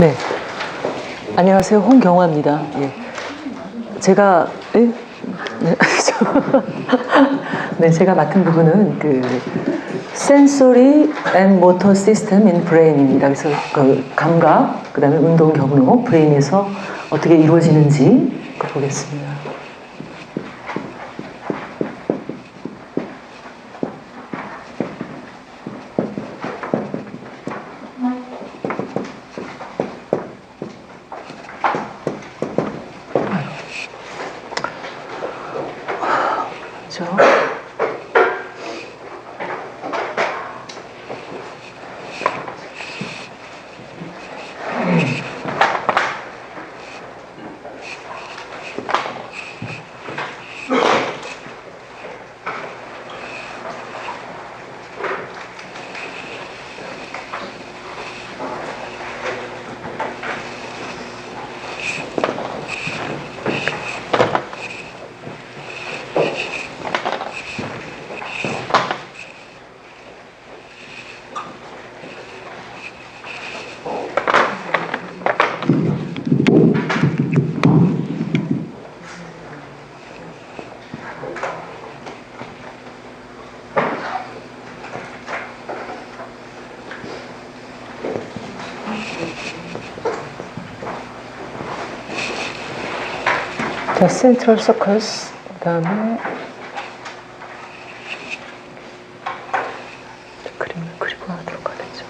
네. 안녕하세요. 홍경화입니다. 예. 제가 예? 네, 저- 네, 제가 맡은 부분은 그 Sensory and Motor System in Brain입니다. 그래서 그 감각, 그 다음에 운동 경로, 브레인에서 어떻게 이루어지는지 보겠습니다. 그렇죠? 자, 센트럴 서커스 그 다음에 그림을 그리고 하도록 하겠죠.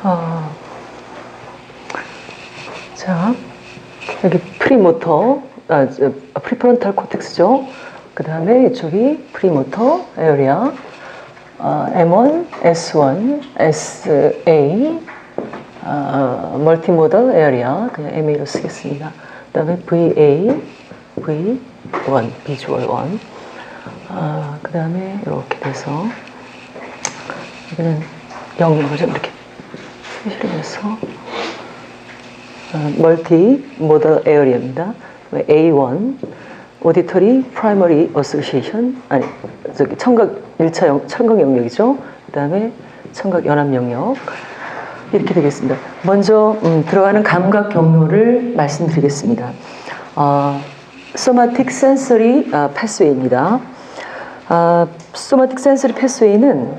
어, 자, 여기 프리모터, 아, 저, 프리프론탈 코텍스죠. 그 다음에 이쪽이 프리모터 에어리아, 어, M1, S1, SA, 어, 멀티모달 에어리아, 그냥 MA로 쓰겠습니다. 그 다음에 VA, V1, 비주얼 1. 아, 그 다음에 이렇게 돼서, 여기는 영역을 좀 이렇게 표시를 해서 멀티 모델 에어리아입니다. A1 오디터리 프라이머리 어소시에이션 아니 저기 청각 1차 영, 청각 영역이죠. 그다음에 청각 연합 영역 이렇게 되겠습니다. 먼저 음, 들어가는 감각 경로를 말씀드리겠습니다. 어, 소마틱 센서리 아, 패스웨이입니다. 아, 소마틱 센서리 패스웨이는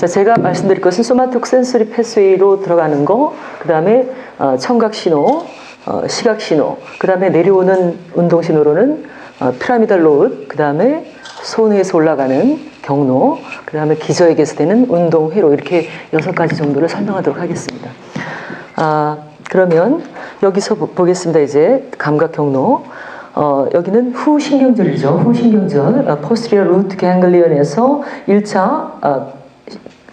자, 제가 말씀드릴 것은 소마틱 센서리 패스웨이로 들어가는 거, 그 다음에 어, 청각 신호, 어, 시각 신호, 그 다음에 내려오는 운동 신호로는 어, 피라미달 로드, 그 다음에 손에서 올라가는 경로, 그 다음에 기저에게서 되는 운동 회로 이렇게 여섯 가지 정도를 설명하도록 하겠습니다. 아, 그러면 여기서 보- 보겠습니다. 이제 감각 경로. 어, 여기는 후신경절이죠. 후신경절, 어, posterior root ganglion에서 1차 어,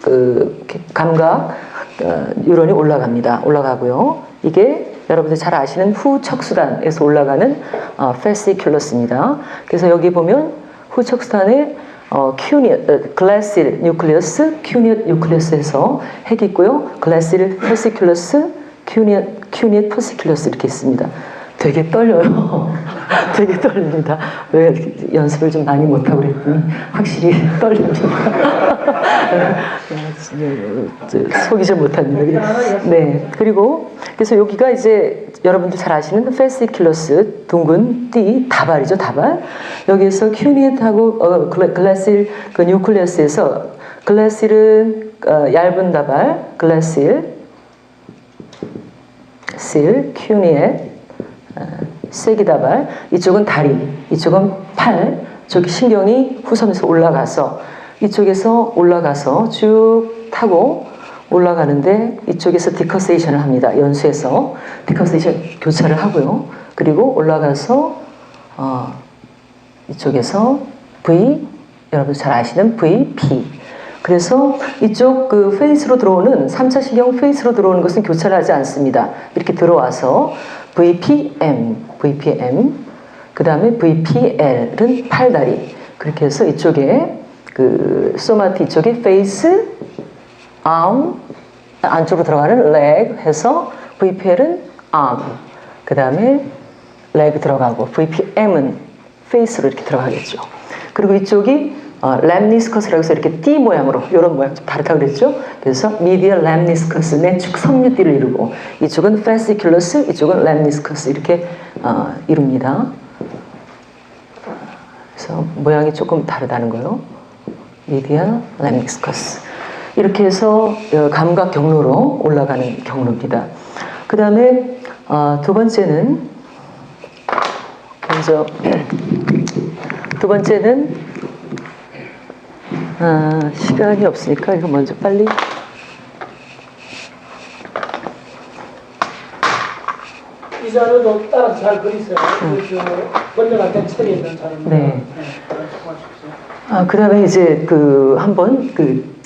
그 감각 어, 유런이 올라갑니다. 올라가고요. 이게 여러분들 잘 아시는 후척수단에서 올라가는 어, fasciculus입니다. 그래서 여기 보면 후척수단에 어, 큐니엇, 어, 글라실 뉴클리어스, 큐니엇 뉴클리어스에서 핵이 있고요. 글라실 패시큘러스, 큐니엇, 큐니엇 패시큘러스 이렇게 있습니다. 되게 떨려요. 되게 떨립니다. 왜 연습을 좀 많이 못하고 그랬더니 확실히 떨립니다. 저, 속이 좀 못합니다. 네. 그리고 그래서 여기가 이제 여러분들 잘 아시는 페시큘러스 둥근 띠 다발이죠 다발. 여기에서 큐니엣하고 어, 글라실 그 뉴클리어스에서 글라실은 어, 얇은 다발, 글라실 실, 큐니엣, 어, 세기 다발. 이쪽은 다리, 이쪽은 팔. 저기 신경이 후섬에서 올라가서 이쪽에서 올라가서 쭉 타고 올라가는데 이쪽에서 디커세이션을 합니다. 연수에서 디커세이션 교차를 하고요. 그리고 올라가서 어, 이쪽에서 V 여러분 잘 아시는 VP 그래서 이쪽 그 페이스로 들어오는 3차 신경 페이스로 들어오는 것은 교차를 하지 않습니다. 이렇게 들어와서 VPM, VPM, 그 다음에 VPL은 팔다리. 그렇게 해서 이쪽에 그 소마티 이쪽에 페이스, arm, 안쪽으로 들어가는 leg 해서 VPL은 arm, 그 다음에 leg 들어가고 VPM은 페이스로 이렇게 들어가겠죠. 그리고 이쪽이 어, 램니스커스라고 해서 이렇게 띠 모양으로 이런 모양 좀 다르다 그랬죠. 그래서 미디얼 램니스커스 내축 섬유띠를 이루고 이쪽은 페시큘러스 이쪽은 램니스커스 이렇게 어, 이룹니다. 그래서 모양이 조금 다르다는 거요. 미디얼 램니스커스 이렇게 해서 어, 감각 경로로 올라가는 경로입니다. 그 다음에 어, 두 번째는 먼저 두 번째는 아, 시간이 없으니까 이거 먼저 빨리 이 자료도 따라서 잘 그리세요. 그, 번역할 책에 있는 자료입니다. 네. 말씀하십시오. 아, 그 다음에 이제 그 한번 그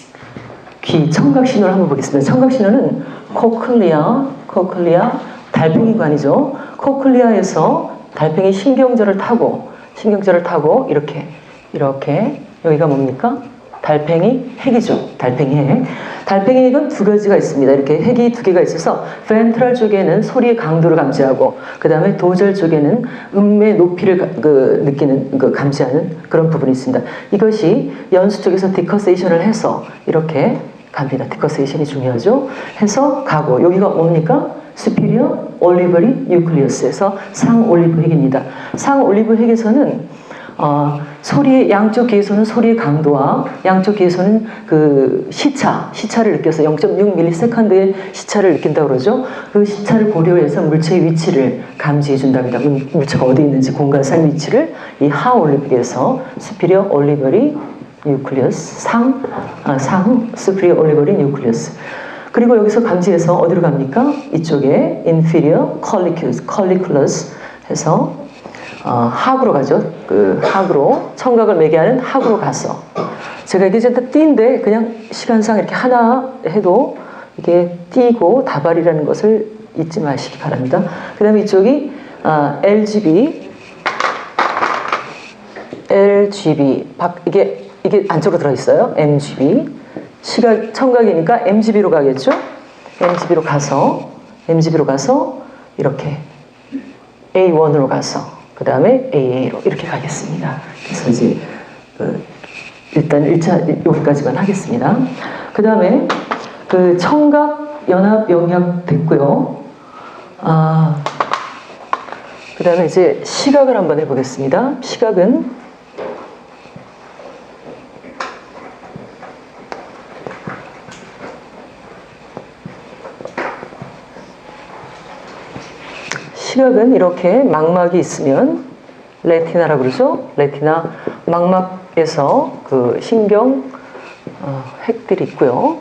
귀 청각 신호를 한번 보겠습니다. 청각 신호는 코클리아, 코클리아 달팽이관이죠. 코클리아에서 달팽이 신경절을 타고 신경절을 타고 이렇게 이렇게 여기가 뭡니까? 달팽이 핵이죠. 달팽이 핵. 달팽이 핵은 두 가지가 있습니다. 이렇게 핵이 두 개가 있어서 펜트럴 쪽에는 소리의 강도를 감지하고 그 다음에 도절 쪽에는 음의 높이를 가- 그 느끼는 그 감지하는 그런 부분이 있습니다. 이것이 연수 쪽에서 디커세이션을 해서 이렇게 갑니다. 디커세이션이 중요하죠. 해서 가고 여기가 뭡니까? 스피리어 올리버리 뉴클리어스에서 상 올리브 핵입니다. 상 올리브 핵에서는 어, 소리의 양쪽 귀에서는 소리의 강도와 양쪽 귀에서는 그 시차, 시차를 느껴서 0.6ms의 시차를 느낀다고 그러죠. 그 시차를 고려해서 물체의 위치를 감지해 준답니다. 물- 물체가 어디 있는지 공간상 위치를 이 하 올리브에서 스피리어 올리버리 뉴클리어스 상, 아, 상 스피리어 올리버리 뉴클리어스 그리고 여기서 감지해서 어디로 갑니까? 이쪽에 inferior colliculus 해서 어, 학으로 가죠. 그 학으로 청각을 매개 하는 학으로 가서 제가 이게 진짜 띠인데 그냥 시간상 이렇게 하나 해도 이게 띠고 다발이라는 것을 잊지 마시기 바랍니다. 그 다음에 이쪽이 아, LGB LGB 박 이게 이게 안쪽으로 들어 있어요. MGB 시각 청각이니까 MGB로 가겠죠. MGB로 가서 MGB로 가서 이렇게 A1으로 가서 그 다음에 AA로 이렇게 가겠습니다. 그래서 이제 그 일단 1차 여기까지만 하겠습니다. 그 다음에 그 청각 연합 영역 됐고요. 아, 그 다음에 이제 시각을 한번 해보겠습니다. 시각은 시각은 이렇게 망막이 있으면 레티나라고 그러죠. 레티나 망막에서 그 신경 어, 핵들이 있고요.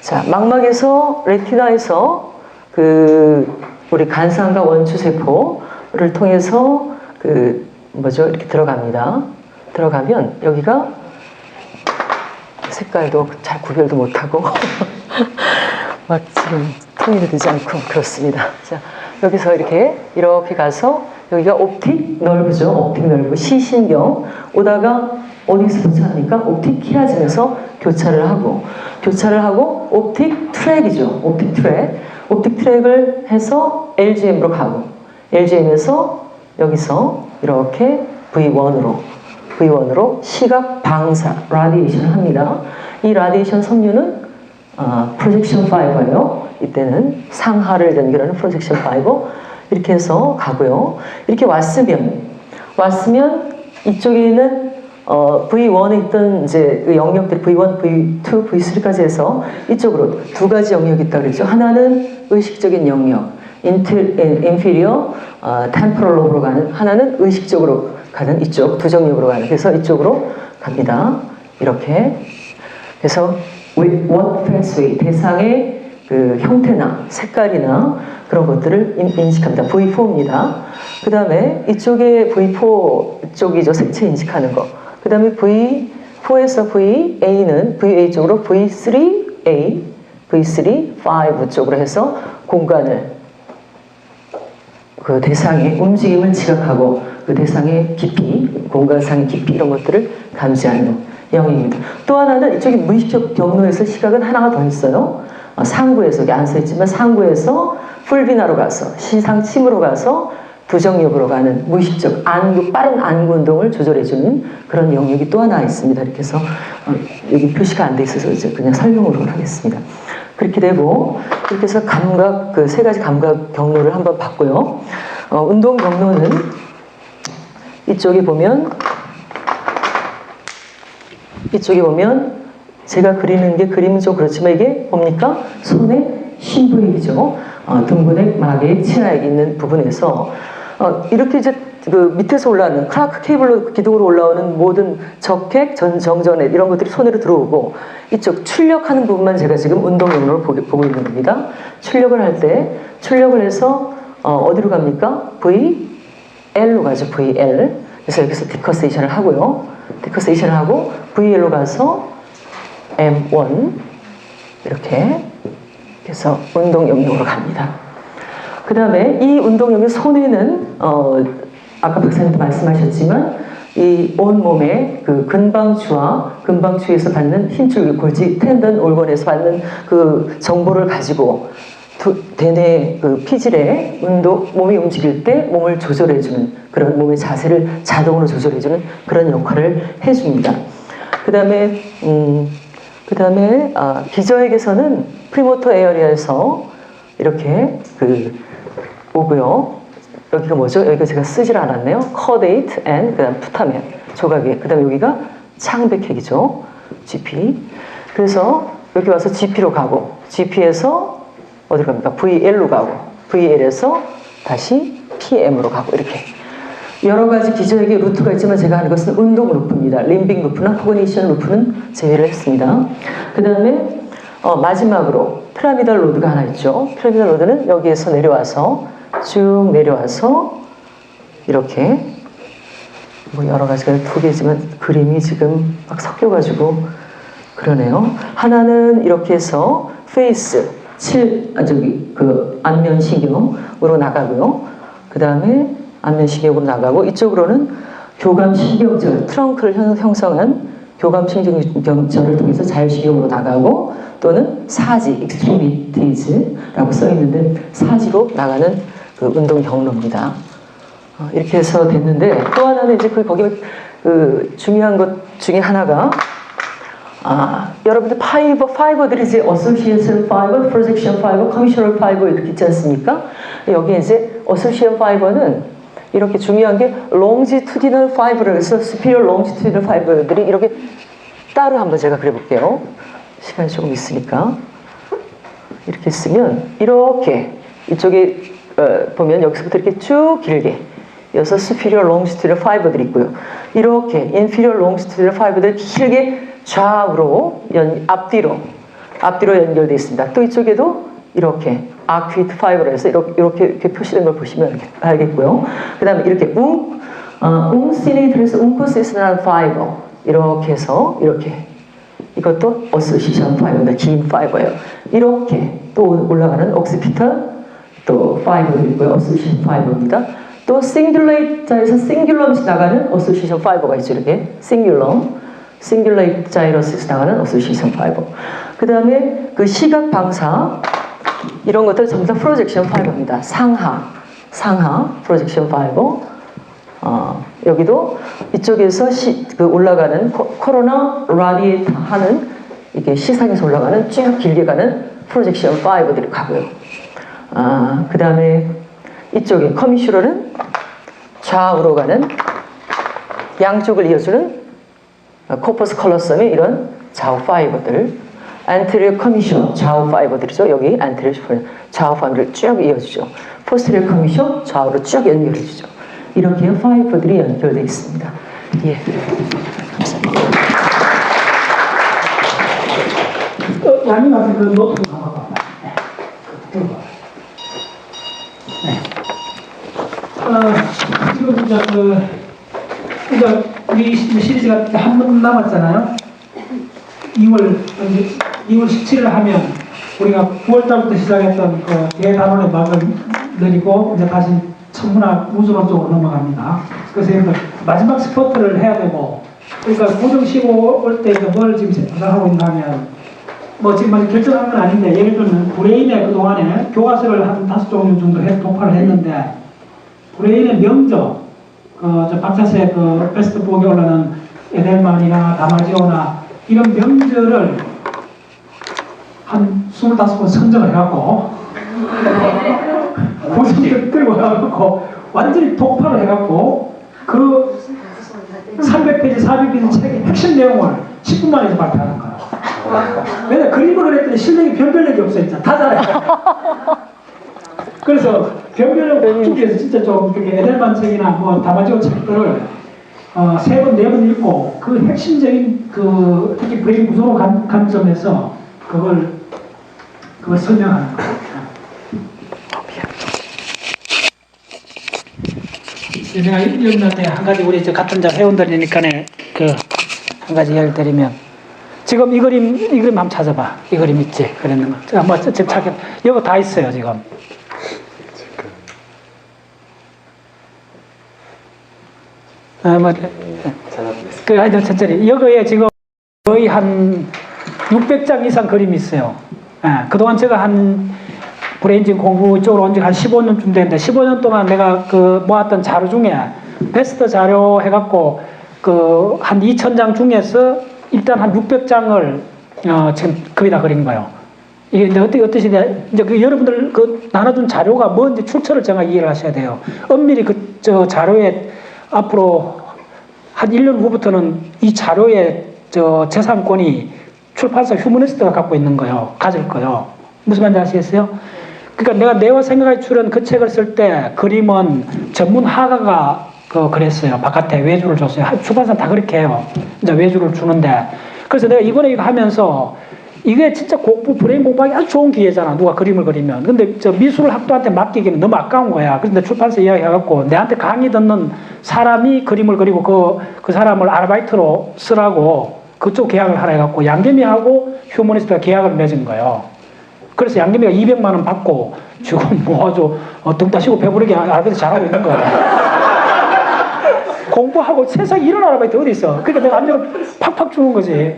자, 망막에서 레티나에서 그 우리 간상과 원추 세포를 통해서 그 뭐죠? 이렇게 들어갑니다. 들어가면 여기가 색깔도 잘 구별도 못하고 막 지금 통일이 되지 않고 그렇습니다. 자, 여기서 이렇게 이렇게 가서 여기가 옵틱 nerve죠. 옵틱 nerve 시신경 오다가 어디서 교차합니까? 옵틱 키라진에서 교차를 하고 교차를 하고 옵틱 트랙이죠. 옵틱 트랙. 옵틱 트랙을 해서 LGM으로 가고 LGM에서 여기서 이렇게 V1으로 V1으로 시각 방사 라디에이션을 합니다. 이 라디에이션 섬유는 어, 프로젝션 파이버예요. 이때는 상하를 연결하는 프로젝션 파이버 이렇게 해서 가고요. 이렇게 왔으면 왔으면 이쪽에 있는 어, V1에 있던 이제 그 영역들 V1, V2, V3까지 해서 이쪽으로 두 가지 영역이 있다 그랬죠. 하나는 의식적인 영역, 인트, 인피리어 어, 템포럴 로브로 가는 하나는 의식적으로 가는 이쪽 두정력으로 가는 그래서 이쪽으로 갑니다. 이렇게 그래서 what pathway 대상의 그 형태나 색깔이나 그런 것들을 인- 인식합니다. V4입니다. 그 다음에 이쪽에 V4 쪽이죠. 색채 인식하는 거. 그 다음에 V4에서 VA는 VA 쪽으로 V3A, V3, 5 쪽으로 해서 공간을 그 대상의 움직임을 지각하고 그 대상의 깊이, 공간상의 깊이 이런 것들을 감지하는 영역입니다. 또 하나는 이쪽에 무의식 경로에서 시각은 하나가 더 있어요. 어, 상구에서 안 써있지만 상구에서 풀비나로 가서 시상침으로 가서 두정력으로 가는 무의식적 안구 빠른 안구 운동을 조절해 주는 그런 영역이 또 하나 있습니다. 이렇게 해서 어, 여기 표시가 안 돼 있어서 이제 그냥 설명으로 하겠습니다. 그렇게 되고 그렇게 해서 감각 그 세 가지 감각 경로를 한번 봤고요. 어, 운동 경로는 이쪽에 보면 이쪽에 보면 제가 그리는 게 그림은 좀 그렇지만 이게 뭡니까? 손의 신부액이죠. 어, 등근액, 막액, 치아액 있는 부분에서 어, 이렇게 이제 그 밑에서 올라오는 크라크 케이블로 기둥으로 올라오는 모든 적핵, 전, 정전액 이런 것들이 손으로 들어오고 이쪽 출력하는 부분만 제가 지금 운동 경로로 보고, 있는 겁니다. 출력을 할 때 출력을 해서 어, 어디로 갑니까? V L로 가죠. VL. 그래서 여기서 디커세이션을 하고요. 디커세이션을 하고 VL로 가서 M1 이렇게 그래서 운동 영역으로 갑니다. 그 다음에 이 운동 영역 손에는 어, 아까 박사님도 말씀하셨지만 이 온몸의 그 근방추와 근방추에서 받는 힘줄 골지 텐던 올건에서 받는 그 정보를 가지고 두, 대뇌 그 피질의 운동 몸이 움직일 때 몸을 조절해주는 그런 몸의 자세를 자동으로 조절해주는 그런 역할을 해줍니다. 그 다음에 음, 그 다음에 아, 기저액에서는 프리모터 에어리아에서 이렇게 그 오고요. 여기가 뭐죠? 여기가 제가 쓰질 않았네요. 커데이트 앤 그다음 푸타멘 조각에 그다음 여기가 창백핵이죠. GP. 그래서 여기 와서 GP로 가고 GP에서 어디로 갑니까? VL로 가고 VL에서 다시 PM으로 가고 이렇게 여러 가지 기저액의 루트가 있지만 제가 하는 것은 운동 루프입니다. 림빙 루프나 코그니션 루프는 제외를 했습니다. 그 다음에 어, 마지막으로 피라미달 로드가 하나 있죠. 피라미달 로드는 여기에서 내려와서 쭉 내려와서 이렇게 뭐 여러 가지가 두 개지만 그림이 지금 막 섞여가지고 그러네요. 하나는 이렇게 해서 페이스 7, 아, 저기 그 안면 신경으로 나가고요. 그 다음에 안면신경으로 나가고 이쪽으로는 교감신경절, 트렁크를 형- 형성한 교감신경절을 통해서 자율신경으로 나가고 또는 사지, extremities라고 써 있는데 사지로 나가는 그 운동 경로입니다. 어, 이렇게 해서 됐는데 또 하나는 이제 그 거기 그 중요한 것 중에 하나가 아, 여러분들 파이버, 파이버들이 이제 어소시에이션 파이버, 프로젝션 파이버, 커미셔널 파이버 이렇게 있지 않습니까? 여기 이제 어소시에이션 파이버는 이렇게 중요한 게 longitudinal fiber를 해서 superior longitudinal fiber들이 이렇게 따로 한번 제가 그려볼게요. 시간이 조금 있으니까. 이렇게 쓰면 이렇게 이쪽에 어, 보면 여기서부터 이렇게 쭉 길게 여기서 superior longitudinal fiber들이 있고요. 이렇게 inferior longitudinal fiber들 길게 좌우로 연, 앞뒤로 앞뒤로 연결되어 있습니다. 또 이쪽에도 이렇게 arcuate fiber로 해서 이렇게, 이렇게, 이렇게 표시된 걸 보시면 알겠고요. 그 다음에 이렇게 웅, 어, 웅시네이트에서 웅코시스라는 fiber 이렇게 해서 이렇게 이것도 어소시션 파이버입니다. 긴 파이버예요. 이렇게 또 올라가는 옥시피털 또 파이버도 있고요. 어소시션 파이버입니다. 또 싱귤레이자에서 싱귤럼씩 나가는 어소시션 파이버가 있죠. 이렇게 싱귤럼, 싱귤레이자이러스에서 나가는 어소시션 파이버. 그 다음에 그 시각 방사 이런 것들 전부 다 프로젝션 파이버입니다. 상하, 상하 프로젝션 파이버. 어, 여기도 이쪽에서 시, 그 올라가는 코, 코로나 라디에이터 하는 이게 시상에서 올라가는 쭉 길게 가는 프로젝션 파이버들이 가고요. 아, 그 다음에 이쪽에 커미슈로는 좌우로 가는 양쪽을 이어주는 코퍼스 컬러썸의 이런 좌우 파이버들 안테리어 커미션 좌우 파이버들이죠. 여기 안테리어 슈퍼 좌우 파이버를 쭉 이어주죠. 포스테리어 커미션 좌우로 쭉 연결해주죠. 이렇게 파이버들이 연결되어 있습니다. 예. 감사합니다. 어, 그 노트북 한번 봐봐. 네. 네. 어, 지금 이제 그, 이제 우리 시- 시리즈가 한 번 남았잖아요. 2월, 이제 2월 17일 하면 우리가 9월 달부터 시작했던 그 대단원의 막을 내리고 이제 다시 천문학 우주론 쪽으로 넘어갑니다. 그래서 마지막 스포트를 해야 되고 그러니까 고정 쉬고 올때 이제 뭘 지금 생각하고 있나 하면 뭐 지금 아직 결정한 건 아닌데 예를 들면 브레인에 그동안에 교과서를 한 다섯 종류 정도 해 독파를 했는데 브레인의 명저 그저 박사세 그 베스트 복에 올라는 에델만이나 다마지오나 이런 명저를 한 25번 선정을 해갖고 고성들 끌고 가갖고 완전히 독파를 해갖고 그 300페이지, 400페이지 책의 핵심 내용을 10분 만에 발표하는 거야. 왜냐 그림을 했더니 실력이 변별력이 없어 있잖아. 다 잘해. 그래서 변별력 위해서 진짜 좀 그렇게 에델만 책이나 뭐 다마지오 책들을 어, 세 번, 네 번 읽고 그 핵심적인 그 특히 브레인 구조로 관, 관점에서 그걸 그걸 설명하는 거예요. 내가 이런 때한 가지 우리 저 같은 자 회원들이니까 그한 가지 예를 드리면 지금 이 그림 이 그림 한번 찾아봐. 이 그림 있지? 그랬는 거 한번 지금 찾게. 이거 다 있어요 지금 아뭐 그 하여튼 천천히 여기에 지금 거의 한 600장 이상 그림이 있어요. 예, 그동안 제가 한 브레인진 공부 쪽으로 온 지 한 15년쯤 됐는데 15년 동안 내가 그 모았던 자료 중에 베스트 자료 해갖고 그 한 2,000장 중에서 일단 한 600장을 어, 지금 거의 다 그린 거예요. 이게 이제 어떻게 어떠시냐 이제 그 여러분들 그 나눠준 자료가 뭔지 출처를 정확히 이해를 하셔야 돼요. 엄밀히 그 저 자료에 앞으로 한 1년 후부터는 이 자료의 저 재산권이 출판사 휴머니스트가 갖고 있는 거예요. 가질 거예요. 무슨 말인지 아시겠어요? 그러니까 내가 내와 생각이 출연 그 책을 쓸 때 그림은 전문 화가가 그 그랬어요. 바깥에 외주를 줬어요. 하- 출판사 다 그렇게 해요. 이제 외주를 주는데 그래서 내가 이번에 이거 하면서 이게 진짜 공부 브레인 공부하기 아주 좋은 기회잖아. 누가 그림을 그리면. 근데 저 미술 학도한테 맡기기는 너무 아까운 거야. 내 출판사 이야기 해갖고 내한테 강의 듣는 사람이 그림을 그리고 그, 그 사람을 아르바이트로 쓰라고 그쪽 계약을 하라 해갖고 양겸이하고 휴머니스트가 계약을 맺은 거예요. 그래서 양겸이가 200만 원 받고 지금 뭐 아주 어, 등 따시고 배부르게 아르바이트 잘하고 있는 거야. 공부하고 세상에 이런 아르바이트 어디 있어? 그러니까 내가 안정을 팍팍 주는 거지.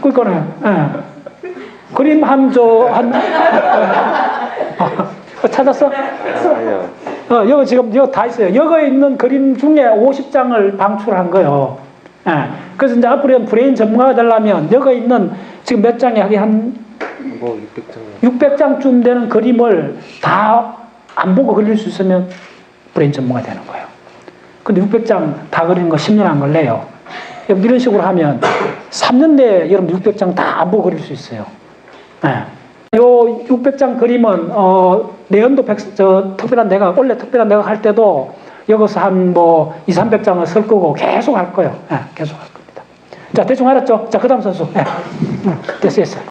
그러니까는 예. 그림 한저한 어, 찾았어? 어, 여기 지금 여기 다 있어요. 여기 있는 그림 중에 50장을 방출한 거예요. 예. 그래서 이제 앞으로 브레인 전문가가 되려면 여기 있는 지금 몇 장이 하기 한 뭐 600장 600장쯤 되는 그림을 다 안 보고 그릴 수 있으면 브레인 전문가 되는 거예요. 근데 600장 다 그리는 거 10년 안 걸려요. 이런 식으로 하면 3년 내에 여러분 600장 다 안 보고 그릴 수 있어요. 네. 요 600장 그림은 어 내연도 백, 저 특별한 내가 원래 특별한 내가 할 때도 여기서 한 뭐 2, 300장을 쓸 거고 계속 할 거예요. 예, 계속 할 겁니다. 자, 대충 알았죠? 자, 그다음 선수. 예. 응, 됐어, 됐어.